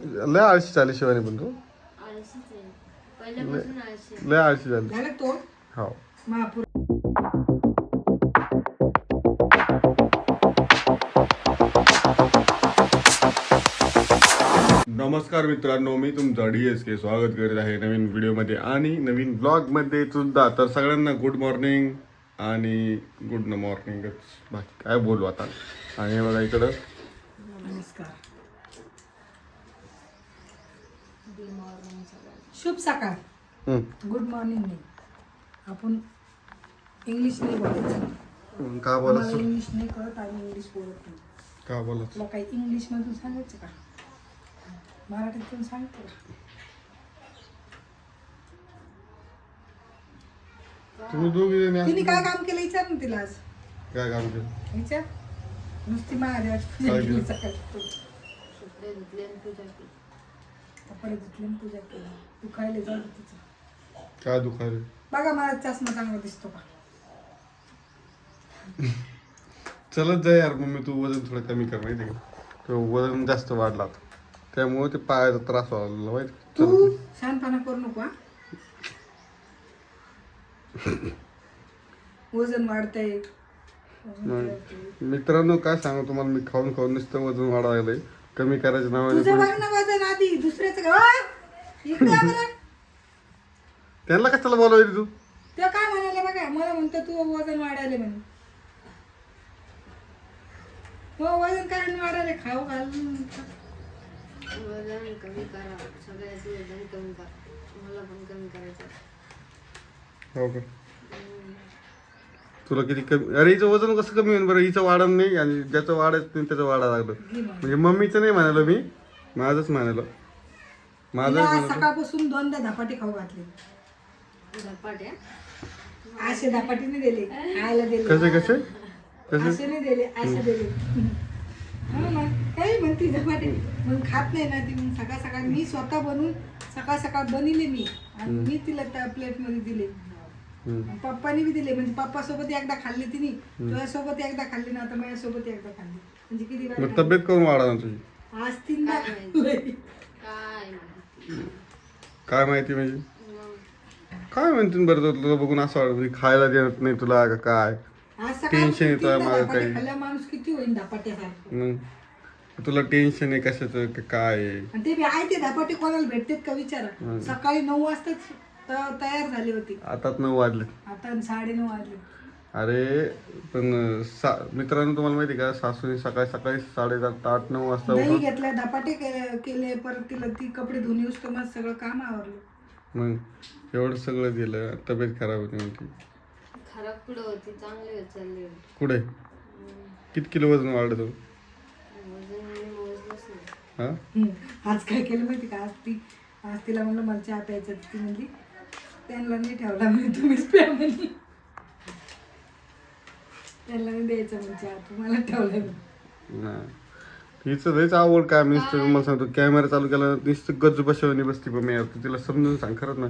लय आळशी झाली शिवानी पण तू. आळशीच आहे. पहिल्यापासून आळशी आहे. लय आळशी झाली झालं तो? हो. महापूर नमस्कार मित्रांनो मी तुमचं डी एस के स्वागत करीत आहे नवीन व्हिडिओमध्ये आणि नवीन ब्लॉगमध्ये सुद्धा. तर सगळ्यांना गुड मॉर्निंग आणि गुड न मॉर्निंगच बाकी काय बोलू आता? आणि हे बघा इकडं. नमस्कार. शुभ सकाळ. गुड मॉर्निंग नाही आपण इंग्लिश नाही बोलायचं. का बोलायचं? इंग्लिश नाही कळत आम्ही इंग्लिश बोलत नाही. का बोलायचं? तुला काही इंग्लिश मधून सांगायचं का? मराठीतून सांगते का? तुम्ही दोघी जणी तिने असं- काय काम केलं? विचार ना तिला आज. काय काम केलं? विचार. नुसती महादेवाची पूजा काय केली? केलं? सकाळी कपडे धुतले आणि पूजा केली कपडे धुतले आणि पूजा केली. तू खायला जाऊ दे तिचं. काय दुखायला? बघा मला चष्मा चांगला दिसतो का? चलत जा यार मम्मी तू वजन थोडं कमी कर माहिती का? तो वजन जास्त वाढला आता. त्यामुळे ते पायाचा त्रास व्हायला लागला माहिती का? तू शहाणपणा करू नको हा. वजन वाढतंय. वजन वाढतंय. मित्रांनो काय सांगू तुम्हाला? मी खाऊन खाऊन नुसतं वजन वाढायला लागलंय. कमी करायचं नावाने तुझं कोणी- बघ ना वजन आधी दुसऱ्याचं का ओय! इकडे या बरं. त्यांना कशाला बोलावली तू? ते काय म्हणाले बघा मला म्हणतो तू वजन वाढायले म्हणे. हो वजन काय वाढायले खाऊ घालून वजन कमी करा सगळ्याचं वजन कमी करा. मला पण कमी करायचं. हो का? तुला किती कमी अरे हिचं वजन कसं कमी होईल बरं? हिचं वाढत नाही आणि ज्याचं वाढत नाही त्याचं वाढा लागलं. म्हणजे मम्मीचं नाही म्हणालो मी माझंच म्हणालो. माझं आज सकाळपासून दोनदा धपाटे खाऊ घातले. धपाट? असे धपाटे नाही दिले. खायला दिले. कसे कसे? कसे? असे नाही दिले असे दिले. हा मग काही म्हणते धपाटे. मग खात नाही ना ती. मग सकाळ सकाळ मी स्वतः बनवून सकाळ सकाळ बनवले मी. आणि मी तिला त्या प्लेटमध्ये दिले. पप्पानी बी दिले म्हणजे पप्पा सोबत एकदा खाल्ले तिने तुझ्यासोबत एकदा खाल्ली ना आता माझ्यासोबत एकदा खाल्ली. म्हणजे किती मग वेळा तब्येत करून वाढा ना तुझी. खाल्ली? आज तीनदा खाल्लंय. काय माहिती? काय माहिती म्हणजे? काय म्हणते बरं तो तुला बघून असं वाटतं म्हणजे खायला देत नाही तुला का काय? आज टेन्शन येतं मागं धपाटे काही. खाल्ल्या माणूस किती होईल धपाट्यासारखं? मग? तुला टेन्शन आहे कशाचं का काय आहे? आणि ते बी आहे ते धपाटे कोणाला भेटतात का विचारा. सकाळी नऊ वाजताच त- तयार झाले होते. आताच नऊ वाजले. आता साडे नऊ वाजले. अरे पण सा मित्रांनो तुम्हाला माहिती आहे का? सासूने सकाळी सकाळी साडेसात आठ नऊ वाजता दही उठून घेतल्या धपाटे केले केले परत तिला ती कपडे धुवून येऊस तर माझं सगळं काम आवरलं. मग एवढं सगळं दिलं तब्येत खराब होती म्हणते. खराब पुढं होती? चांगली होत चालली होती. कुठे. किती किलो वजन वाढलं तू वजन मी मोजलंच नाही. हा? हम्म. आज काय केलं माहिती का? आज ती आज तिला म्हणलं मला चहा प्यायचं ती म्हणली त्यांना नाही ठेवला म्हणे तुम्हीच प्या म्हणे. त्यांना नाही द्यायचं म्हणजे तुम्हाला ठेवला म्हणे. नाही. हिचं लयच आवड काय मी नुसतं मला सांगतो कॅमेरा चालू केला नुसतं गज बसवणी बसती पण मी यार तू तिला समजून सांग खरंच ना.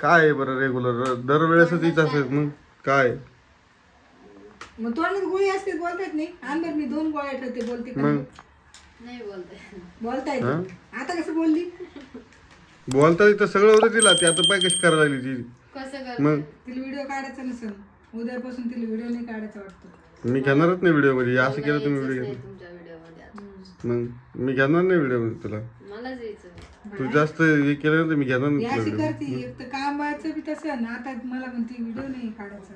काय आहे बरं रेग्युलर दरवेळेसच हिच असेल मग काय? मग तोंडात गोळी असते बोलतात नाही. आण बरं मी दोन गोळ्या ठेवते बोलते का मग? नाही? बोलते. बोलता येते आता कसं बोलली? बोलता तर सगळं होतं तिला. ती आता पाय कशी करायला लागली ती कसं कर मग? तिला व्हिडिओ काढायचा नसेल. उद्यापासून तिला व्हिडिओ नाही काढायचा वाटतं. मी घेणारच नाही व्हिडिओमध्ये असं केलं तुम्ही व्हिडिओ नाही तुमच्या व्हिडिओमध्ये आता. मग? मी घेणार नाही व्हिडिओमध्ये तुला. मलाच यायचं नाही. तू जास्त हे केलं ना तर मी घेणार ही नाही अशी तुला करते. एक तर कामाचं बी तसं ना. आता मला म्हणते व्हिडिओ नाही काढायचा.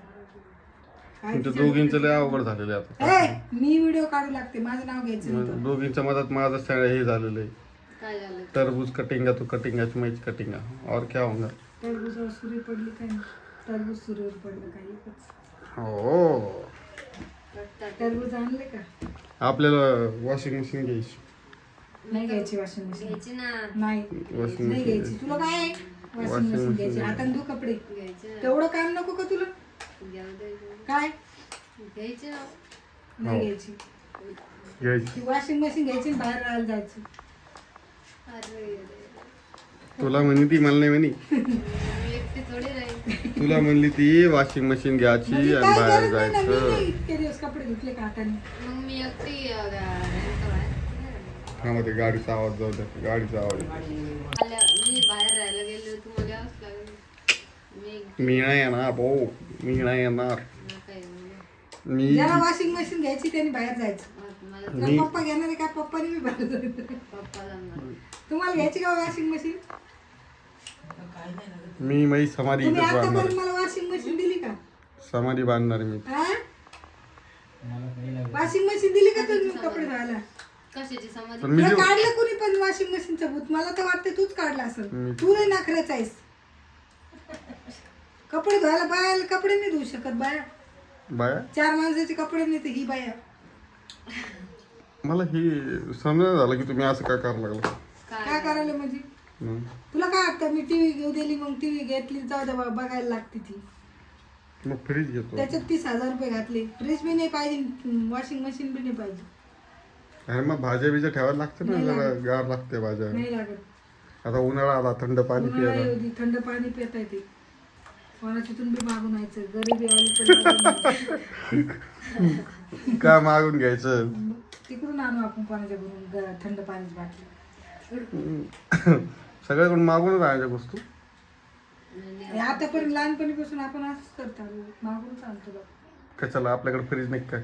काय तुमच्या दोघींचं लय अवघड झालेलं आहे आता. ए, मी व्हिडिओ काढू लागते. माझं नाव घ्यायचं दोघींच्या मधात माझं सगळं हे झालेलं आहे. काय झालं? तरबूज कटिंगा तू कटिंगा मैच कटिंगा और क्या होगा? टरबूजावर सुरी पडली काय? टरबूज सुरीवर पडलं काय एकच? हो. टरबूज आणले का? आपल्याला वॉशिंग मशीन घ्यायची. नाही घ्यायची वॉशिंग मशीन घ्यायची ना. नाही. वॉशिंग नाही घ्यायची. तुला काय वॉशिंग मशीन घ्यायची. धु कपडे. घ्यायची. ना तेवढं काम नको का तुला? घ्यावं द्यायचं. काय? घ्यायची. ना नाही घ्यायची. घ्यायची. ती वॉशिंग मशीन घ्यायची आणि बाहेर राहायला जायचं. तुला म्हणली ती मला नाही म्हणी. तुला म्हणली ती वॉशिंग मशीन घ्यायची म्हणजे आणि बाहेर जायचं. नाही इतके दिवस कपडे धुतले का हाताने मग मी एकटी अं, राहील का बाहेर? हा मग ते गाडीचा आवाज जाऊ द्या गाडीचा आवाज मी बाहेर राहायला गेलो मी मी नाही येणार भाऊ मी नाही येणार. मी वॉशिंग मशीन घ्यायची त्यांनी बाहेर जायचं. तुला मी- पप्पा घेणार आहे का? पप्पाने मी बाहेर जायचं पप्पा जाणार. तुम्हाला घ्यायची का वॉशिंग मशीन मी माझी समाधी तुम्ही इथं बांधणार आतापर्यंत मला वॉशिंग मशीन दिली का? समाधी बांधणार मी. हा? वॉशिंग मशीन दिली का तुम्ही कपडे धुवायला? कशाची समाधी? पण मी तुला जे काढलं कोणी पण वॉशिंग मशीनचं भूत? मला तर वाटतं तूच काढलं असेल. मी- तू नाही नाखऱ्याचा आहेस. कपडे धुवायला बाया कपडे नाही धुवू शकत बाया. बाया? चार माणसाचे कपडे नाही तर ही बाया. मला हे समजा झालं की तुम्ही असं काय करायला लागलं? काय? करायला म्हणजे? हं. तुला काय वाटतं मी टीव्ही घेऊ दिली मग टीव्ही घेतली जाऊ दे बा- बघायला लागते ती. मग फ्रीज घेतो. त्याच्यात तीस हजार रुपये घातले. फ्रीज बी नाही पाहिजे वॉशिंग मशीन बी नाही पाहिजे. अरे मग भाज्या बिज्या ठेवायला लागते ना नाही जरा गार लागते भाज्या. नाही लागत. आता उन्हाळा आला थंड पाणी उन्हाळा पियाला. येऊ दे, थंड पाणी पिता येते. कोणाच्यातून बी मागून यायचं गरिबी आली तर मागून यायचं. काय मागून घ्यायचं? तिकडून आणू आपण कोणाच्या घरून ग- थंड पाण्याची बाटली. सगळ्याकडून मागूनच आणायच्या वस्तू? हे आतापर्यंत लहानपणीपासून आपण असंच करतो. मागूनच आणतो बघ. कशाला? आपल्याकडे फ्रीज नाही काय?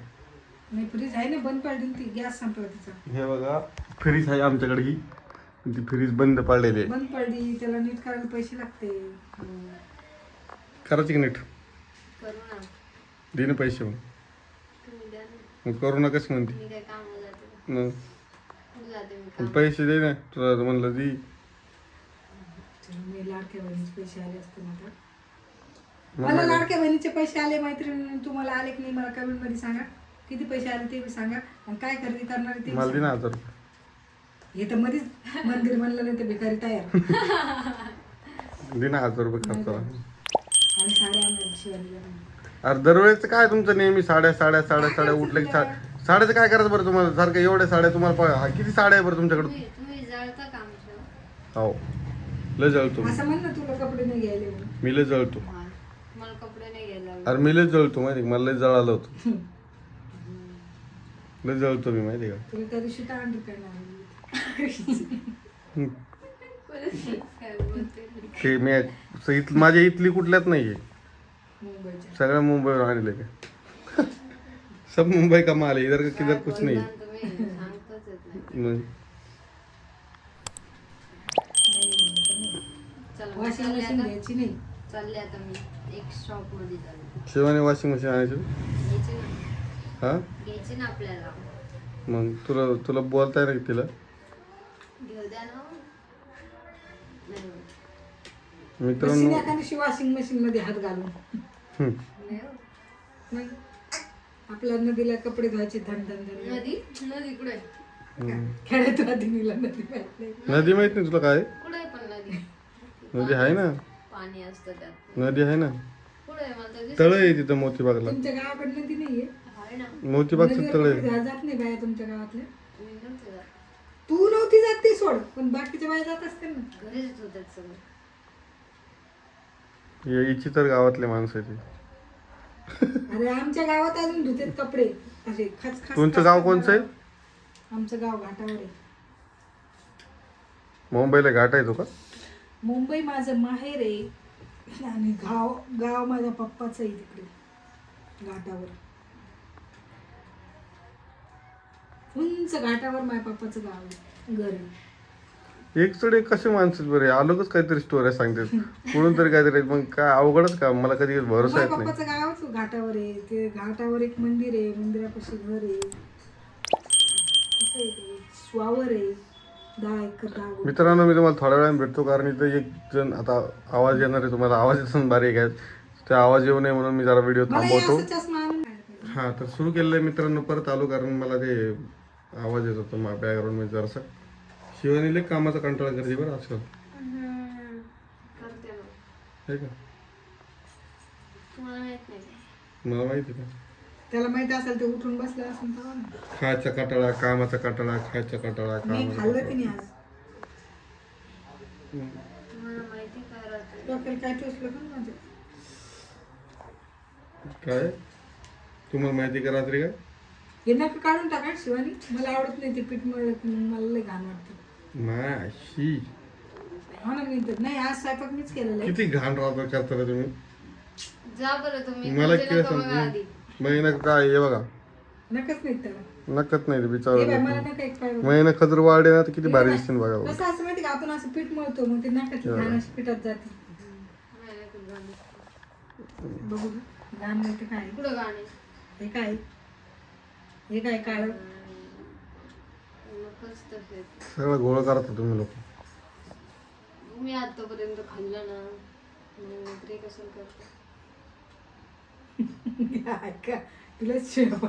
नाही फ्रीज आहे ना बंद पडली ना ती गॅस संपला तिचा. हे बघा फ्रीज आहे आमच्याकडे ही. ती फ्रीज बंद पडलेली आहे. बंद पडली त्याला नीट करायला पैसे लागते. करायची की नीट? करू ना. दे ना पैसे मग. तुम्ही द्या ना. मग करू नकाच म्हणते. मी काय कामाला जाते मग. कुठं जाते मी मग काम. पैसे दे ना तुला म्हणलं दी. चला, मी लाडक्या बहिणीचे पैसे आले असते ना मला लाडक्या बहिणीचे पैसे आले मैत्रिणी तुम्हाला आले की नाही मला कमेंटमध्ये सांगा. किती पैसे आले ते बी सांगा. आणि काय खरेदी करणार आहे ते बी मला दे. ना हजार रुपये. हे तर मध्येच मंदिर म्हणलं नाही तर भिकारी तयार. दे ना हजार रुपये खर्च. आणि साड्या आणल्या अरे दरवेळेच काय तुमचं नेहमी साड्या साड्या साड्या साड्या उठल्या की सा- साड्याचं काय करायचं बरं तुम्हाला सारखं एवढ्या साड्या तुम्हाला पा- हा, किती साड्या आहे बरं तुमच्याकडे तुम्ही तुम्ही जळता का आमचं हो लय जळतो मी. असं म्हण ना तुला कपडे नाही घ्यायले म्हणून. मी लय जळतो हा. मला कपडे नाही घ्यायला लागले. अरे मी लय जळतो माहिती का? मला लय जळालं होतं लय जळतो मी माहिती का तुला त्या दिवशी तर अंडी करणार हम्म. काय बोलते ते मी इथ माझ्या इथली कुठल्याच नाही आहे मुंबईच्या सगळ्या मुंबईवर आणले का सब मुंबई का माल है इधर का किधर कुछ नहीं। शिवाने वॉशिंग मशीन आणायची हा मग तुला तुला बोलता येणार का तिला? मित्रांनो वॉशिंग मशीन मध्ये हात घालून. आपल्या नदीला कपडे धुवायचे धन धन धन. नदी? नदी कुठे. खेड्यात नदीला नदी पाहिजे नदी माहीत नाही तुला काय? कुठे आहे पण नदी? नदी आहे ना. पाणी असतं त्यात. नदी आहे ना. कुठे आहे मला तर दिसत तळ आहे तिथं मोतीबागला. तुमच्या गावाकडे नदी नाहीये? आहे ना. मोतीबागचं नदीवर तळ कपडे आहे धुवायला जात नाही बाया तुमच्या गावातल्या मी नव्हते जात. तू नव्हती जात ते सोड पण बाकीच्या बाया जात असते ना. घरीच होतात सगळं. हे इची तर गावातले माणसं आहे ते. अरे आमच्या गावात अजून धुतेत कपडे. असे खच खच तुमचं गाव कोणचं आहे? आमचं गाव घाटावर आहे. मुंबईला घाट आहे तो का? मुंबई माझं माहेर आहे. आणि गाव गाव माझ्या पप्पाचं आहे तिकडे. घाटावर. उंच घाटावर माझ्या पप्पाचं गाव आहे. घर आहे एक चढ एक कसे माणसं बरे? आलोकच काहीतरी स्टोऱ्या सांगते कुठून तरी काहीतरी मग काय अवघडच का मला कधी भरोसा येत नाही. पप्पाचं गावच घाटावर आहे. ते घाटावर एक मंदिर आहे. मंदिरापाशी घर आहे. असं आहे ते. वावर आहे. दहा एकर दहा गुंठे. मित्रांनो मी तुम्हाला थोड्या वेळाने भेटतो. कारण इथं एक जण आता आवाज येणार आहे. तुम्हाला आवाज येतो बारीक आहे त्या आवाज येऊ नये म्हणून मी जरा व्हिडिओ मला हे थांबवतो असं चष्मा आणून खायला पाहिजे. हा तर सुरू केलेलं आहे मित्रांनो. परत आलो कारण मला ते आवाज येत होता. बॅकग्राऊंडमध्ये जरासा. शिवानीले कामाचा कंटाळा करते बरं आजकाल. करते ना आहे का? तुम्हाला माहीत नाही का? मला माहिती आहे का? त्याला माहीत असेल ते उठून बसलं असेल तेव्हा. ना. खायचा कंटाळा कामाचा कंटाळा खायचा कंटाळा मी कामाचा खाल्लं की नाही आज. तुम्हाला माहिती काय राहते काय टोचलं पण माझ्या काय? तुम्हाला माहिती का रात्री काय? हे नका काढून टाका शिवानी. मला आवडत नाही ते पीठ मळलं की मग मला लय घाण वाटतं नाही. हो ना मी तर नाही आज स्वयंपाक मीच केलेला आहे. किती घाण राहता करता रे तुम्ही. जा बरं तुम्ही मला तुमचे काय नका बघा आधी. सांगतो महिना काय हे बघा. नकच नाही त्याला नकत नाही रे हे बिचारा मला नका एक पाय बघ. महिना खजूर वाढे ना तर किती भारी दिसते ना बघा कसं असं माहिती का आपण असं पीठ मळतो मग ते नकाची घाण अशी पिठात जाते. नाही, नाही, कुठं गाणे. बघू घाण नाही ते काय? कुठं गाणे हे काय? हे काय काळ? सगळं गोळ करता तुम्ही लोक. मी आतापर्यंत खाल्लं ना मग नोकरी करते? तुला कसं बघा.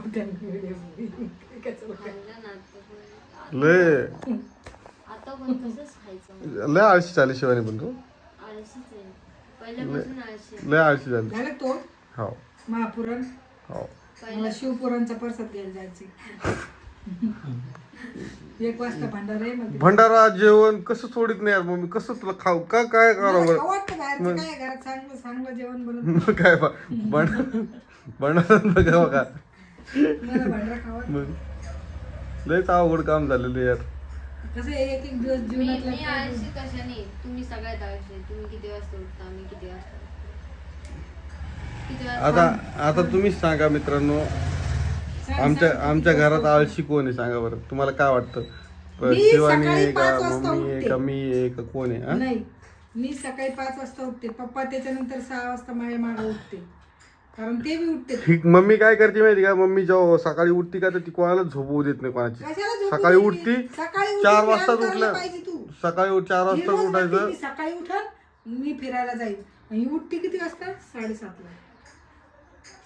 खाल्लं ना आतापर्यंत. लय. आता पण तसंच खायचं. लय आळशी झाली शिवानी पण तू. आळशीच आहे. पहिल्यापासून आळशी आहे. लय आळशी झाली. झालं तो? हो. महापुराण? हो. मला शिवपुराणचा प्रसाद घ्यायला जायचे एक वाजता भांडार आहे मग भंडारा जेवण कसं सोडित नाही यार मम्मी? कसं तुला खाऊ? का काय करावं बरं वाटतं बाहेरचं काय घरात? चांगलं चांगलं जेवण बनवून मग काय बा- भंड भंडारा बघा बघा. मला भांडरा खावा मग? लयच अवघड काम झालेलं आहे यार. कसं आहे, एक एक दिवस मी जीवनातला मी आळशी कशाने? तुम्ही सगळ्यात आळशी. आहे. तुम्ही किती वाजता उठता? मी किती वाजता उठते. किती वाजता? आता आता तुम्हीच सांगा मित्रांनो. आमच्या आमच्या घरात आळशी कोण आहे सांगा बरं. तुम्हाला काय वाटतं? प- मी शिवानी सकाळी आहे का पाच वाजता मम्मी आहे उठते. का मी आहे का कोण आहे हा? नाही. मी सकाळी पाच वाजता उठते. पप्पा त्याच्यानंतर सहा वाजता माझ्या मागे उठते. कारण ते बी उठते. ही मम्मी काय करते माहिती का? मम्मी जेव्हा सकाळी उठती का तर ती कोणाला झोपवू देत नाही कोणाची. झोपू सकाळी देते? उठती सकाळी उठून चार व्यायाम वाजता करायला उठलं. पाहिजे तू. सकाळी उठ- चार वाजता रोज म्हणते उठायचं. मी सकाळी उठल मी फिरायला जाईल आणि उठते किती वाजता? साडेसातला.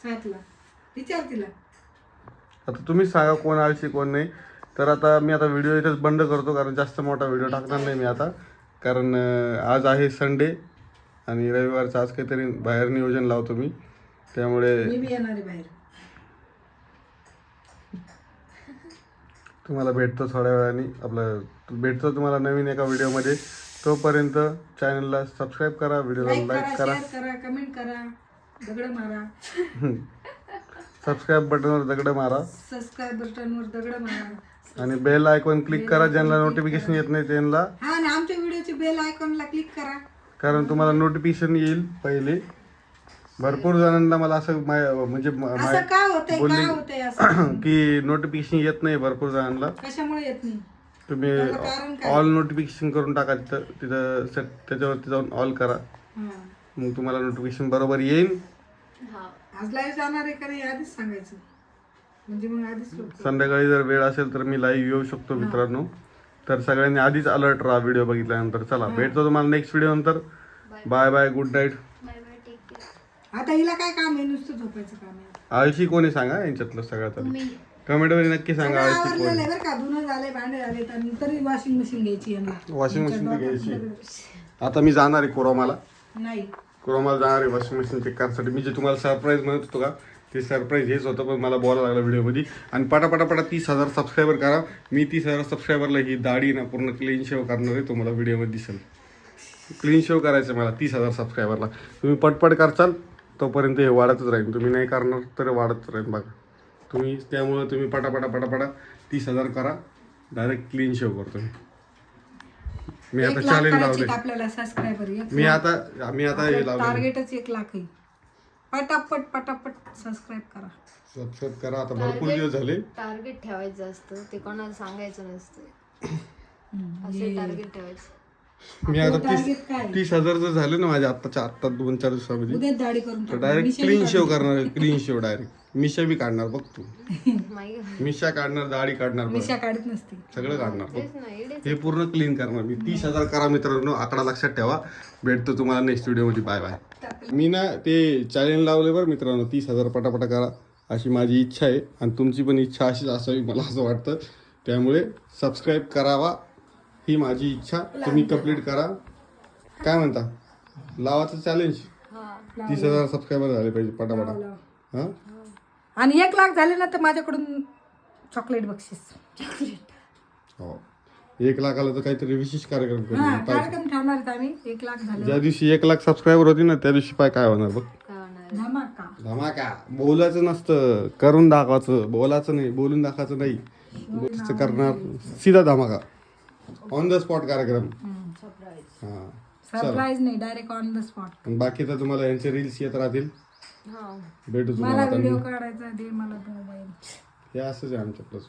सातला. विचार तिला. आता तुम्हीच सांगा कोण आळशी कोण नाही. तर आता मी आता व्हिडिओ इथेच बंद करतो कारण जास्त मोठा व्हिडिओ टाकणार नाही मी आता. कारण आज आहे संडे आणि रविवारचं आज काहीतरी बाहेर नियोजन लावतो मी. त्यामुळे तुम्हाला भेटतो थोड्या वेळाने. आपलं भेटतो तुम्हाला नवीन एका व्हिडिओमध्ये तोपर्यंत चॅनलला सबस्क्राईब करा व्हिडिओला लाईक करा कमेंट करा दगड मारा. सबस्क्राईब बटनवर दगड मारा. सबस्क्राईब बटनवर दगड मारा. आणि बेल आयकॉन क्लिक करा ज्यांना नोटिफिकेशन येत नाही त्यांना. हा आणि आमच्या व्हिडिओची बेल आयकॉनला क्लिक करा. कारण तुम्हाला नोटिफिकेशन येईल पहिले. भरपूर जणांना मला असं माय- म्हणजे म- असं माय- का होतंय? बोलली- का होतंय असं? की नोटिफिकेशन येत नाही भरपूर जणांना. कशामुळे येत नाही? तुम्ही त्याला कारण काय? ऑल नोटिफिकेशन करून टाका तिथं तिथं set त्याच्यावरती जाऊन ऑल करा. हा. मग तुम्हाला नोटिफिकेशन बरोबर येईल. आज लाईव्ह जाणार आहे का नाही आधीच सांगायचं. म्हणजे मग आधीच लोक संध्याकाळी जर वेळ असेल तर मी लाईव्ह येऊ शकतो मित्रांनो. तर सगळ्यांनी आधीच अलर्ट राहा व्हिडिओ बघितल्यानंतर. चला भेटतो तुम्हाला नेक्स्ट व्हिडिओ नंतर. Bye bye good night bye bye take care आता हिला काय काम आहे? नुसतं झोपायचं काम आहे. आळशी कोणी सांगा यांच्यातलं सगळ्यात आधी. कमेंटमध्ये नक्की सांगा सगळं आळशी कोण आवरलेलं आहे. बरं का? धुणं झाले भांडे झाले तर तरी वॉशिंग मशीन घ्यायची यांना. वॉशिंग मशीन घ्यायची. आता मी जाणार आहे कोरोमाला. नाही. क्रोमाला जाणारे वॉशिंग मशीन चेक करण्यासाठी. मी जे तुम्हाला सरप्राईज म्हणत होतो का ते सरप्राईज हेच होतं पण मला बोलायला लागलं व्हिडिओमध्ये आणि पटापटापटा तीस हजार सबस्क्रायबर करा. मी तीस हजार सबस्क्रायबरला ही दाढी ना पूर्ण क्लीन शेव करणार आहे तुम्हाला व्हिडिओमध्ये दिसेल. क्लीन शेव करायचं आहे मला तीस हजार सबस्क्रायबरला तुम्ही पटपट करचाल तोपर्यंत हे वाढतच राहील तुम्ही नाही करणार तर वाढत राहील बघा. तुम्ही त्यामुळं तुम्ही पटापटा पटापटा तीस हजार करा. डायरेक्ट क्लीन शेव करतो मी. मी एक आता लाख करायचे लावले आपल्याला सबस्क्रायबर मी आता मी आता हे लावले टार्गेटच एक लाख आहे. पटापट पटापट सबस्क्राईब करा. सबस्क्राईब करा. आता भरपूर दिवस झाले. टार्गेट ठेवायचं असतं. ते कोणाला सांगायचं नसतं. असे टार्गेट ठेवायचं. मी आता टार्गेट तीस तीस हजार जर झाले ना माझ्या आत्ताच्या आत्ता दोन चार दिवसामध्ये उद्याच दाढी करून तर टाकू. डायरेक्ट क्लीन शेव करणार क्लीन शेव डायरेक्ट मिशा बी काढणार बघ तू. मिशा काढणार दाढी काढणार बघ. मिशा काढत नसते. सगळं काढणार बघ. तेच ना इडे हे पूर्ण क्लीन करणार. मी तीस हजार करा मित्रांनो आकडा लक्षात ठेवा. भेटतो तुम्हाला नेक्स्ट व्हिडिओमध्ये बाय बाय मी ना ते चॅलेंज लावले बरं मित्रांनो तीस हजार पटापटा करा अशी माझी इच्छा आहे आणि तुमची पण इच्छा अशीच असावी मला असं वाटतं. त्यामुळे सबस्क्राईब करावा ही माझी इच्छा. तुम्ही कंप्लीट करा. काय म्हणता? लावाचं चॅलेंज हा तीस हजार सबस्क्रायबर झाले पाहिजे पटापटा. हां. आणि एक लाख झाले ना तर माझ्याकडून चॉकलेट बक्षीस. हो. एक लाखाला तर काहीतरी विशेष कार्यक्रम करू. कार्यक्रम ठेवणार आहेत आम्ही. एक लाख झाले. ज्या दिवशी एक लाख सबस्क्रायबर होती ना त्या दिवशी पाय काय होणार बघ. धमाका. धमाका. बोलायचं नसतं. करून दाखवायचं. बोलायचं नाही. बोलून दाखवायचं नाही. बोलायचं करणार. सीधा धमाका. ऑन द स्पॉट कार्यक्रम. हा. सरप्राईज नाही डायरेक्ट ऑन द स्पॉट आणि बाकी तर तुम्हाला यांचे रील्स येत राहतील. भेटू मला व्हिडिओ. काढायचा दे मला मोबाईल. हे असंच आहे आमच्या प्लस